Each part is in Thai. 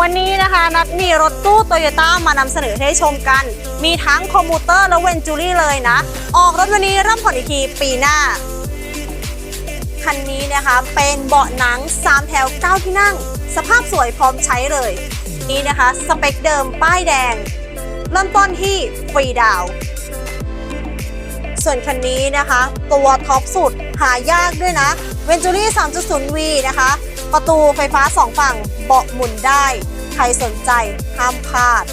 วันนี้นะคะนัดมีรถตู้โตโยต้ามานำเสนอให้ชมกัน มีทั้งคอมมูเตอร์และเวนจูรี่เลยนะ ออกรถวันนี้เริ่มผ่อนอีกทีปีหน้า คันนี้นะคะเป็นเบาะหนัง 3 แถว 9 ที่นั่ง สภาพสวยพร้อมใช้เลย นี่นะคะสเปคเดิมป้ายแดง เริ่มต้นที่ฟรีดาวส่วนคันนี้นะคะ ตัวท็อปสุดหายากด้วยนะ v e n t u r i 3.0V นะคะ ประตูไฟฟ้า2ฝั่งเบาะหมุนได้ ใครสนใจห้ามพลาด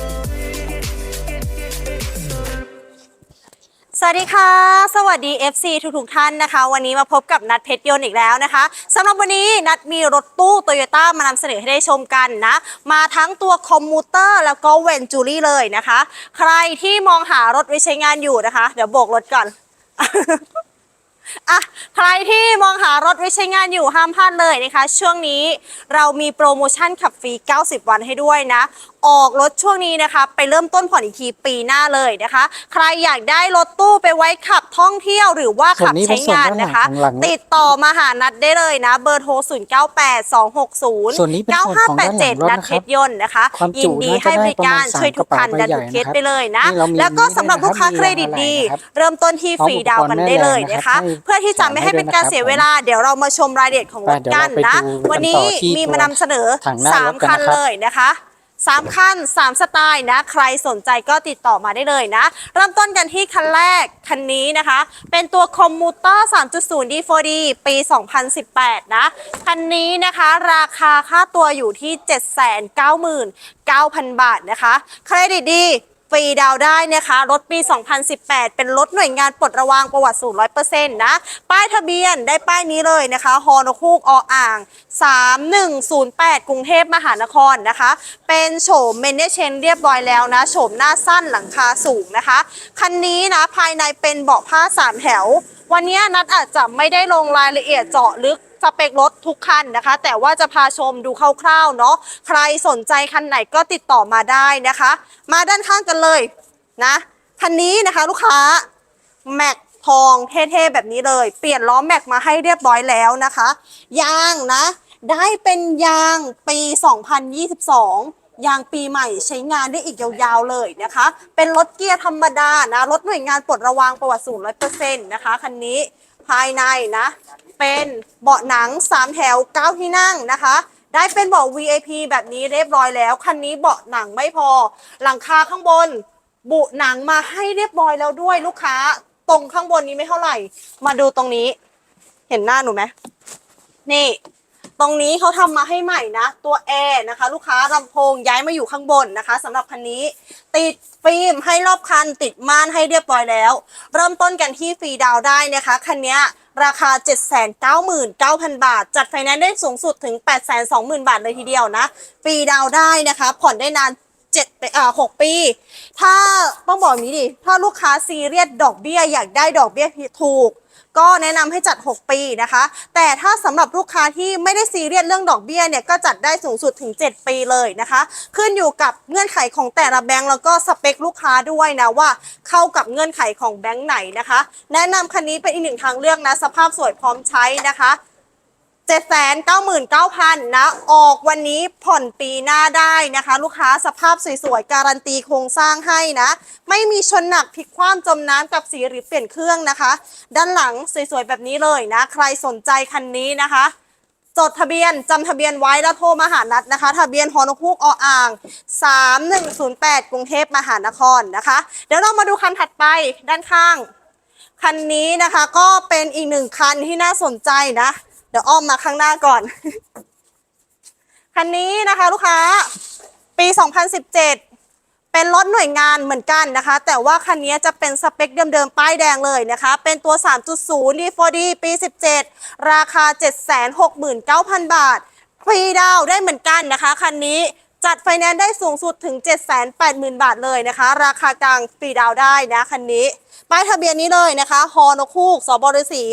สวัสดีค่ะ สวัสดี FC ทุกๆท่านนะคะ วันนี้มาพบกับนัดเพชรยนต์อีกแล้วนะคะสำหรับวันนี้นัดมีรถตู้โตโยต้ามานำเสนอให้ได้ชมกันนะ มาทั้งตัวคอมมูเตอร์แล้วก็เวนจูรี่เลยนะคะ ใครที่มองหารถไว้ใช้งานอยู่นะคะ เดี๋ยวโบกรถก่อน อะใครที่มองหารถไว้ใช้งานอยู่ห้ามพลาดเลยนะคะ ช่วงนี้เรามีโปรโมชั่นขับฟรี 90 วันให้ด้วยนะ ออกรถช่วงนี้นะคะ ไปเริ่มต้นผ่อนอีกทีปีหน้าเลยนะคะ ใครอยากได้รถตู้ไปไว้ขับท่องเที่ยวหรือว่าขับใช้งานนะคะส่วนนี้เป็นส่วนด้านหลังติดต่อมาหานัดได้เลยนะ เบอร์โทร 0 9 8 2 6 0ส่วนนี้เป็นส่วนของด้านหลังรถนัดนะเพครับชรยนต์นะคะความยิจุนดีน่าจะให้บริการได้ประมาณช่วยทุกคันสามดันกระทุกเป๋าเคสใบใหญ่ไปเลยนะนี่เรามีแล้วก็สำหรับลูกค้าเครดิตดีนะครับเริ่มต้นที่ฟรีดาวน์กันได้เลยนะคะเพื่อที่จะไม่ให้เป็นการเสียเวลา เดี๋ยวเรามาชมรายละเอียดของรถกันนะ วันนี้มีมานำเสนอถังหน้ารถ3กันคันนะครับเลยนะคะสามคันสามสไตล์นะ ใครสนใจก็ติดต่อมาได้เลยนะ เริ่มต้นกันที่คันแรก คันนี้นะคะ เป็นตัวคอมมูเตอร์ 3.0 D4D ปี 2018 นะ คันนี้นะคะ ราคาค่าตัวอยู่ที่ 799,000 บาทนะคะ เครดิตดี ฟรีดาวได้นะคะ รถปี 2018 เป็นรถหน่วยงานปลดระวางประวัติสูตร100%นะ ป้ายทะเบียนได้ป้ายนี้เลยนะคะฮอนคูกออ่าง 3108 กรุงเทพมหานครนะคะ เป็นโฉมเมนเนเชนเรียบร้อยแล้วนะ โฉมหน้าสั้นหลังคาสูงนะคะ คันนี้นะภายในเป็นเบาะผ้า3แถว วันนี้นัดอาจจะไม่ได้ลงรายละเอียดเจาะลึก สเปครถทุกคันนะคะ แต่ว่าจะพาชมดูคร่าวๆเนาะใครสนใจคันไหนก็ติดต่อมาได้นะคะ มาด้านข้างกันเลยนะคันนี้นะคะลูกค้าแม็กทองเท่ๆแบบนี้เลย เปลี่ยนล้อแม็กมาให้เรียบร้อยแล้วนะคะ ยางนะ ได้เป็นยางปี 2022 ยางปีใหม่ใช้งานได้อีกยาวๆเลยนะคะ เป็นรถเกียร์ธรรมดานะ รถหน่วยงานปลดระวางประวัติศูนย์ร้อยเปอร์เซ็นต์นะคะคันนี้ ภายในนะ เป็นเบาะหนัง 3 แถว 9 ที่นั่งนะคะ ได้เป็นเบาะ VIP แบบนี้เรียบร้อยแล้ว คันนี้เบาะหนังไม่พอ หลังคาข้างบน บุหนังมาให้เรียบร้อยแล้วด้วยลูกค้า ตรงข้างบนนี้ไม่เท่าไหร่ มาดูตรงนี้ เห็นหน้าหนูไหมนี่ ตรงนี้เขาทำมาให้ใหม่นะ ตัวแอร์นะคะ ลูกค้าลำโพงย้ายมาอยู่ข้างบนนะคะสำหรับคันนี้ ติดฟิล์มให้รอบคัน ติดม่านให้เรียบร้อยแล้ว เริ่มต้นกันที่ฟรีดาวได้นะคะคันนี้ราคา 799,000 บาท จัดไฟแนนซ์ได้สูงสุดถึง 820,000 บาทเลยทีเดียวนะฟรีดาวได้นะคะ ผ่อนได้นาน7อ่า6ปี ถ้าต้องบอกนี้ดิ ถ้าลูกค้าซีเรียสดอกเบี้ยอยากได้ดอกเบี้ยถูก ก็แนะนำให้จัด 6 ปีนะคะ แต่ถ้าสำหรับลูกค้าที่ไม่ได้ซีเรียสเรื่องดอกเบี้ยเนี่ยก็จัดได้สูงสุดถึง 7 ปีเลยนะคะ ขึ้นอยู่กับเงื่อนไขของแต่ละแบงก์แล้วก็สเปคลูกค้าด้วยนะว่าเข้ากับเงื่อนไขของแบงก์ไหนนะคะ แนะนำคันนี้เป็นอีกหนึ่งทางเลือกนะสภาพสวยพร้อมใช้นะคะ 799,000นะออกวันนี้ผ่อนปีหน้าได้นะคะ ลูกค้าสภาพสวยๆ การันตีโครงสร้างให้นะ ไม่มีชนหนักพลิกคว่ำจมน้ำกับสีหรือเปลี่ยนเครื่องนะคะ ด้านหลังสวยๆ แบบนี้เลยนะ ใครสนใจคันนี้นะคะ จดทะเบียนจำทะเบียนไว้แล้วโทรมาหานัดนะคะ ทะเบียนฮอนคูกออ่าง 3108 กรุงเทพมหานครนะคะ เดี๋ยวเรามาดูคันถัดไปด้านข้างคันนี้นะคะก็เป็นอีกหนึ่งคันที่น่าสนใจนะ เดี๋ยวอ้อมมาข้างหน้าก่อน คันนี้นะคะ ลูกค้า ปี 2017 เป็นรถหน่วยงานเหมือนกันนะคะ แต่ว่าคันนี้จะเป็นสเปคเดิมๆ ป้ายแดงเลยนะคะ เป็นตัว 3.0 D4D ปี 17 ราคา 769,000 บาท ฟรีดาวได้เหมือนกันนะคะ คันนี้ จัดไฟแนนซ์ได้สูงสุดถึง 780,000 บาทเลยนะคะ ราคากลางฟรีดาวได้นะคันนี้ ป้ายทะเบียนนี้เลยนะคะฮอนคูกสบรสี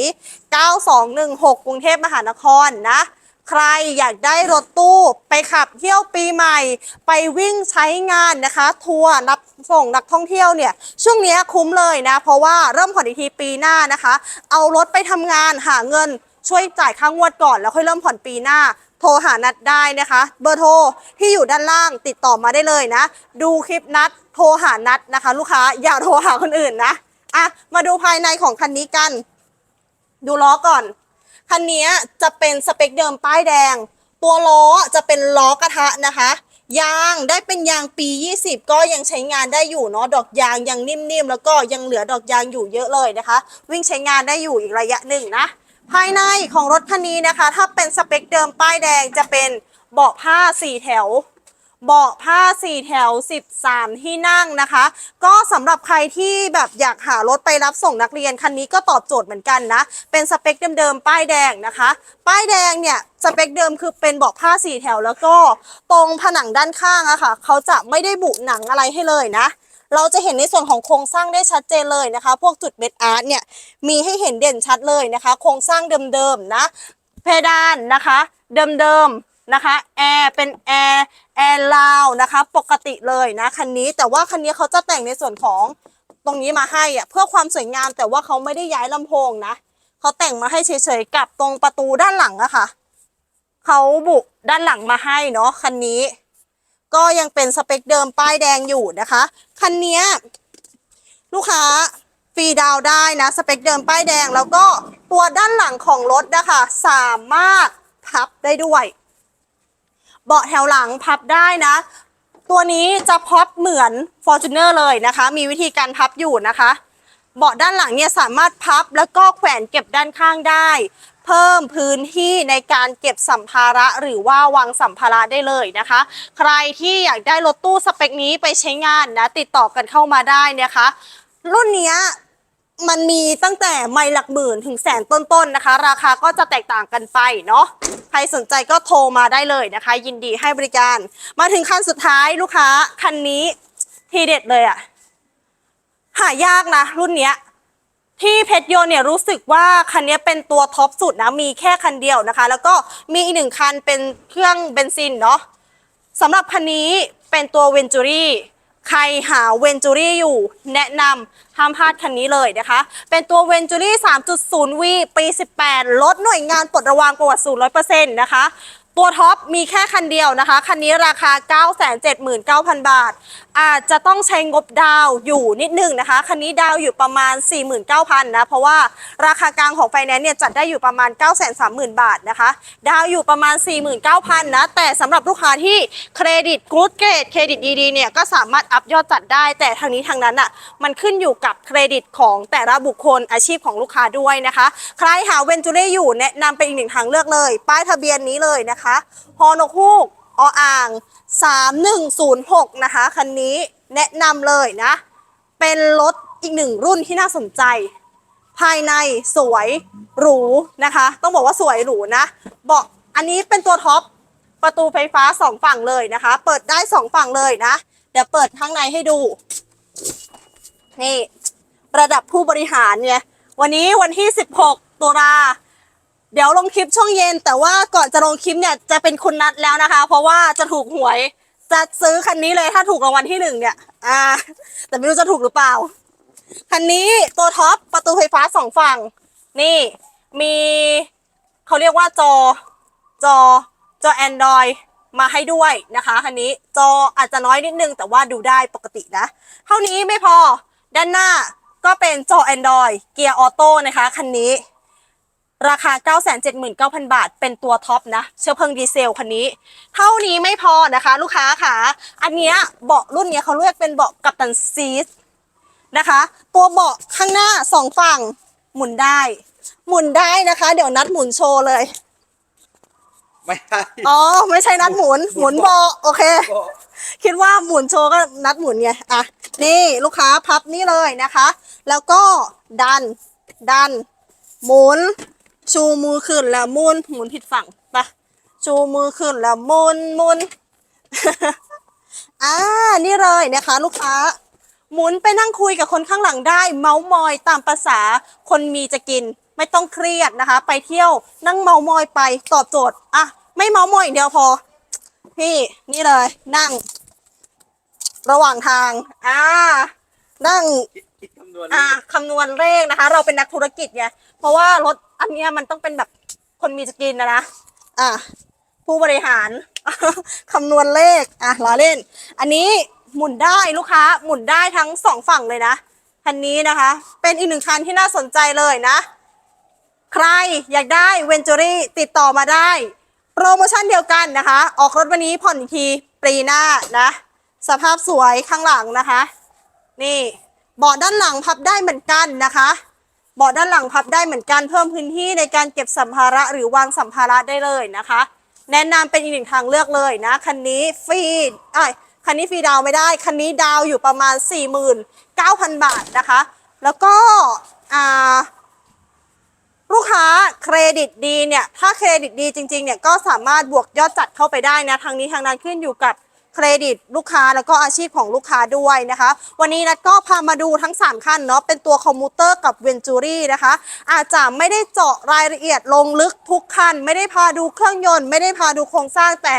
9216 กรุงเทพมหานครนะใครอยากได้รถตู้ไปขับเที่ยวปีใหม่ ไปวิ่งใช้งานนะคะ ทัวร์รับส่งนักท่องเที่ยวเนี่ย ช่วงนี้คุ้มเลยนะ เพราะว่าเริ่มผ่อนอีกทีปีหน้านะคะ เอารถไปทำงานหาเงินช่วยจ่ายค่างวดก่อนแล้วค่อยเริ่มผ่อนปีหน้า โทรหานัดได้นะคะ เบอร์โทรที่อยู่ด้านล่างติดต่อมาได้เลยนะ ดูคลิปนัดโทรหานัดนะคะ ลูกค้าอย่าโทรหาคนอื่นนะอะมาดูภายในของคันนี้กัน ดูล้อก่อน คันนี้จะเป็นสเปคเดิมป้ายแดง ตัวล้อจะเป็นล้อกระทะนะคะยางได้เป็นยางปี 20 ก็ยังใช้งานได้อยู่เนาะดอกยางยังนิ่มๆ แล้วก็ยังเหลือดอกยางอยู่เยอะเลยนะคะ วิ่งใช้งานได้อยู่อีกระยะหนึ่งนะ ภายในของรถคันนี้นะคะ ถ้าเป็นสเปคเดิมป้ายแดงจะเป็นเบาะผ้า4แถวเบาะผ้า4แถว 13 ที่นั่งนะคะ ก็สำหรับใครที่แบบอยากหารถไปรับส่งนักเรียนคันนี้ก็ตอบโจทย์เหมือนกันนะ เป็นสเปคเดิมๆ ป้ายแดงนะคะ ป้ายแดงเนี่ยสเปคเดิมคือเป็นเบาะผ้า4แถวแล้วก็ตรงผนังด้านข้างอะค่ะเขาจะไม่ได้บุหนังอะไรให้เลยนะ เราจะเห็นในส่วนของโครงสร้างได้ชัดเจนเลยนะคะ พวกจุดเม็ดอาร์ตเนี่ยมีให้เห็นเด่นชัดเลยนะคะ โครงสร้างเดิมๆนะ เพดานนะคะ เดิมๆนะคะแอร์เป็นแอร์แอร์ลาวนะคะ ปกติเลยนะคันนี้แต่ว่าคันนี้เขาจะแต่งในส่วนของตรงนี้มาให้อะเพื่อความสวยงามแต่ว่าเขาไม่ได้ย้ายลำโพงนะเขาแต่งมาให้เฉยๆกับตรงประตูด้านหลังอะค่ะเขาบุด้านหลังมาให้เนาะคันนี้ ก็ยังเป็นสเปคเดิมป้ายแดงอยู่นะคะ คันนี้ลูกค้าฟรีดาวได้นะสเปคเดิมป้ายแดง แล้วก็ตัวด้านหลังของรถนะคะสามารถพับได้ด้วย เบาะแถวหลังพับได้นะ ตัวนี้จะพับเหมือน Fortuner เลยนะคะ มีวิธีการพับอยู่นะคะ เบาะด้านหลังเนี่ยสามารถพับแล้วก็แขวนเก็บด้านข้างได้ เพิ่มพื้นที่ในการเก็บสัมภาระหรือว่าวางสัมภาระได้เลยนะคะ ใครที่อยากได้รถตู้สเปคนี้ไปใช้งานนะ ติดต่อกันเข้ามาได้นะคะ รุ่นนี้มันมีตั้งแต่ไม่หลักหมื่นถึงแสนต้นๆนะคะ ราคาก็จะแตกต่างกันไปเนาะใครสนใจก็โทรมาได้เลยนะคะ ยินดีให้บริการ มาถึงคันสุดท้ายลูกค้าคันนี้ทีเด็ดเลยอะหายากนะรุ่นเนี้ย ที่เพชรยนต์เนี่ยรู้สึกว่าคันนี้เป็นตัวท็อปสุดนะมีแค่คันเดียวนะคะ แล้วก็มีอีกหนึ่งคันเป็นเครื่องเบนซินเนาะสำหรับคันนี้เป็นตัวเวนจูรี่ใครหาเวนจูรี่อยู่แนะนำห้ามพลาดคันนี้เลยนะคะ เป็นตัวเวนจูรี่ 3.0V ปี 18 ลดหน่วยงานปลดระวางประวัติศูนย์100%นะคะ ตัวท็อปมีแค่คันเดียวนะคะ คันนี้ราคา 979,000 บาท อาจจะต้องใช้งบดาวอยู่นิดนึงนะคะ คันนี้ดาวอยู่ประมาณ 49,000นะ เพราะว่าราคากลางของไฟแนนซ์เนี่ยจัดได้อยู่ประมาณ 930,000 บาทนะคะ ดาวอยู่ประมาณ 49,000นะ แต่สำหรับลูกค้าที่เครดิตกู๊ดเกรดเครดิตดีๆเนี่ยก็สามารถอัพยอดจัดได้ แต่ทางนี้ทางนั้นอะมันขึ้นอยู่กับเครดิตของแต่ละบุคคลอาชีพของลูกค้าด้วยนะคะ ใครหาเวนจูเล่อยู่แนะนำเป็นอีกหนึ่งทางเลือกเลย ป้ายทะเบียนนี้เลยนะคะฮอนกฮูกออ่าง 3106 นะคะ คันนี้แนะนำเลยนะ เป็นรถอีกหนึ่งรุ่นที่น่าสนใจ ภายในสวยหรูนะคะ ต้องบอกว่าสวยหรูนะ เบาะอันนี้เป็นตัวท็อปประตูไฟฟ้าสองฝั่งเลยนะคะ เปิดได้สองฝั่งเลยนะ เดี๋ยวเปิดข้างในให้ดู นี่ ระดับผู้บริหารเนี่ย วันนี้วันที่ 16ตุลา เดี๋ยวลงคลิปช่วงเย็น แต่ว่าก่อนจะลงคลิปเนี่ยจะเป็นคุณนัดแล้วนะคะ เพราะว่าจะถูกหวย จะซื้อคันนี้เลยถ้าถูกรางวัลที่หนึ่งเนี่ย อ่า แต่ไม่รู้จะถูกหรือเปล่า คันนี้ตัวท็อปประตูไฟฟ้าสองฝั่ง นี่ มีเขาเรียกว่าจอ จอ จอ Android มาให้ด้วยนะคะ คันนี้จออาจจะน้อยนิดนึงแต่ว่าดูได้ปกตินะ เท่านี้ไม่พอด้านหน้าก็เป็นจอ Android เกียร์ออโต้นะคะ คันนี้ ราคา 979,000 บาท เป็นตัวท็อปนะ เชื้อเพลิงดีเซลคันนี้ เท่านี้ไม่พอนะคะ ลูกค้าค่ะ อันเนี้ยเบาะรุ่นเนี้ยเขาเรียกเป็นเบาะกัปตันซีทนะคะ ตัวเบาะข้างหน้าสองฝั่งหมุนได้ หมุนได้นะคะ เดี๋ยวนัดหมุนโชว์เลย ไม่ใช่อ๋อ ไม่ใช่นัดหมุน หมุนเบาะโอเค คิดว่าหมุนโชว์ก็นัดหมุนไง อะ นี่ลูกค้าพับนี่เลยนะคะ แล้วก็ดัน ดัน หมุน ชูมือขึ้นแล้วหมุนหมุนผิดฝั่งไปะชูมือขึ้นแล้วหมุนหมุนอ่านี่เลยนะคะ ลูกค้า หมุนไปนั่งคุยกับคนข้างหลังได้ เมาส์มอยตามภาษาคนมีจะกิน ไม่ต้องเครียดนะคะ ไปเที่ยวนั่งเมาส์มอยไปตอบโจทย์อะไม่เมาส์มอยอย่างเดียวพอ พี่นี่เลย นั่ง ระหว่างทางอ่านั่งคิดคำนวณอ่าคำนวณเลขนะคะ เราเป็นนักธุรกิจไงเพราะว่ารถ อันเนี้ยมันต้องเป็นแบบคนมีจะกินนะนะอ่าผู้บริหาร คำนวณเลขอะล้อเล่น อันนี้หมุนได้ลูกค้าหมุนได้ทั้งสองฝั่งเลยนะคันนี้นะคะ เป็นอีกหนึ่งคันที่น่าสนใจเลยนะ ใครอยากได้เวนจูรี่ติดต่อมาได้ โปรโมชั่นเดียวกันนะคะ ออกรถวันนี้ผ่อนอีกทีปีหน้านะ สภาพสวยข้างหลังนะคะ นี่เบาะด้านหลังพับได้เหมือนกันนะคะ เบาะด้านหลังพับได้เหมือนกันเพิ่มพื้นที่ในการเก็บสัมภาระหรือวางสัมภาระได้เลยนะคะ แนะนำเป็นอีกหนึ่งทางเลือกเลยนะคันนี้ฟรีเอ้ยคันนี้ฟรีดาวไม่ได้ คันนี้ดาวอยู่ประมาณ 49,000 บาทนะคะ แล้วก็อ่าลูกค้าเครดิตดีเนี่ย ถ้าเครดิตดีจริงๆเนี่ยก็สามารถบวกยอดจัดเข้าไปได้นะทางนี้ทางนั้นขึ้นอยู่กับ เครดิตลูกค้าแล้วก็อาชีพของลูกค้าด้วยนะคะ วันนี้นัดก็พามาดูทั้ง3ขั้นเนาะเป็นตัวคอมมูเตอร์กับเวนจูรี่นะคะ อาจจะไม่ได้เจาะรายละเอียดลงลึกทุกคัน ไม่ได้พาดูเครื่องยนต์ ไม่ได้พาดูโครงสร้างแต่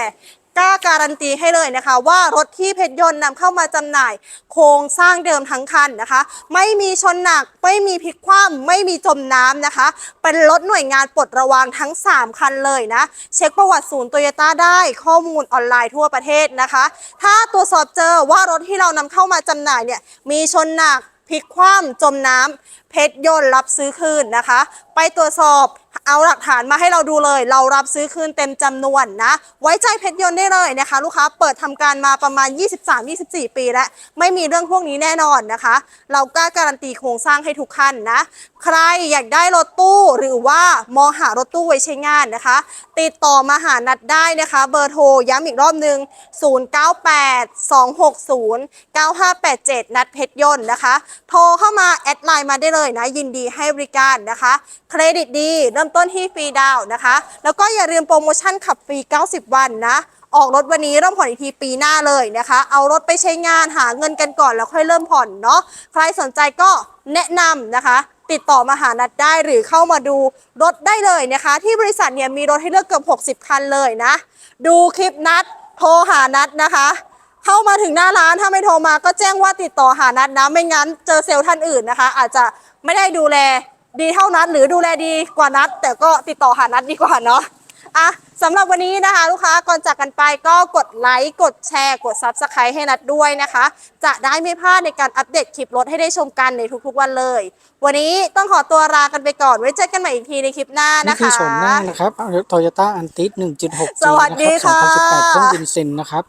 กล้าการันตีให้เลยนะคะ ว่ารถที่เพชรยนต์นำเข้ามาจำหน่าย โครงสร้างเดิมทั้งคันนะคะ ไม่มีชนหนักไม่มีพลิกคว่ำไม่มีจมน้ำนะคะ เป็นรถหน่วยงานปลดระวางทั้ง 3 คันเลยนะ เช็คประวัติศูนย์โตโยต้าได้ข้อมูลออนไลน์ทั่วประเทศนะคะ ถ้าตรวจสอบเจอว่ารถที่เรานำเข้ามาจำหน่ายเนี่ยมีชนหนักพลิกคว่ำจมน้ำเพชรยนต์รับซื้อคืนนะคะ ไปตรวจสอบ เอาหลักฐานมาให้เราดูเลย เรารับซื้อคืนเต็มจำนวนนะ ไว้ใจเพชรยนต์ได้เลยนะคะ ลูกค้าเปิดทำการมาประมาณ 23-24 ปีแล้ว ไม่มีเรื่องพวกนี้แน่นอนนะคะ เรากล้าการันตีโครงสร้างให้ทุกขั้นนะ ใครอยากได้รถตู้หรือว่ามองหารถตู้ไว้ใช้งานนะคะ ติดต่อมาหานัดได้นะคะ เบอร์โทรย้ำอีกรอบหนึ่ง0982609587 นัดเพชรยนต์นะคะ โทรเข้ามาแอดไลน์มาได้เลยนะ ยินดีให้บริการนะคะ เครดิตดีเริ่มต้นที่ฟรีดาวน์นะคะ แล้วก็อย่าลืมโปรโมชั่นขับฟรี 90 วันนะ ออกรถวันนี้เริ่มผ่อนอีกทีปีหน้าเลยนะคะ เอารถไปใช้งานหาเงินกันก่อนแล้วค่อยเริ่มผ่อนเนาะ ใครสนใจก็แนะนำนะคะ ติดต่อมาหานัดได้หรือเข้ามาดูรถได้เลยนะคะ ที่บริษัทเนี่ยมีรถให้เลือกเกือบ60 คันเลยนะ ดูคลิปนัดโทรหานัดนะคะเข้ามาถึงหน้าร้านถ้าไม่โทรมาก็แจ้งว่าติดต่อหานัดนะไม่งั้นเจอเซลล์ท่านอื่นนะคะ อาจจะไม่ได้ดูแล ดีเท่านัดหรือดูแลดีกว่านัด แต่ก็ติดต่อหานัดดีกว่าเนาะอะสำหรับวันนี้นะคะ ลูกค้าก่อนจากกันไปก็กดไลค์กดแชร์ กด Subscribe ให้นัดด้วยนะคะ จะได้ไม่พลาดในการอัปเดตคลิปรถให้ได้ชมกันในทุกๆวันเลย วันนี้ต้องขอตัวลากันไปก่อนไว้เจอกันใหม่อีกทีในคลิปหน้านี่นะคือคะโฉมหน้านะครับโตโยต้าอันติส1.6 G สวัสดีนะครับค่ะ2018เครื่องบินซินนะครับ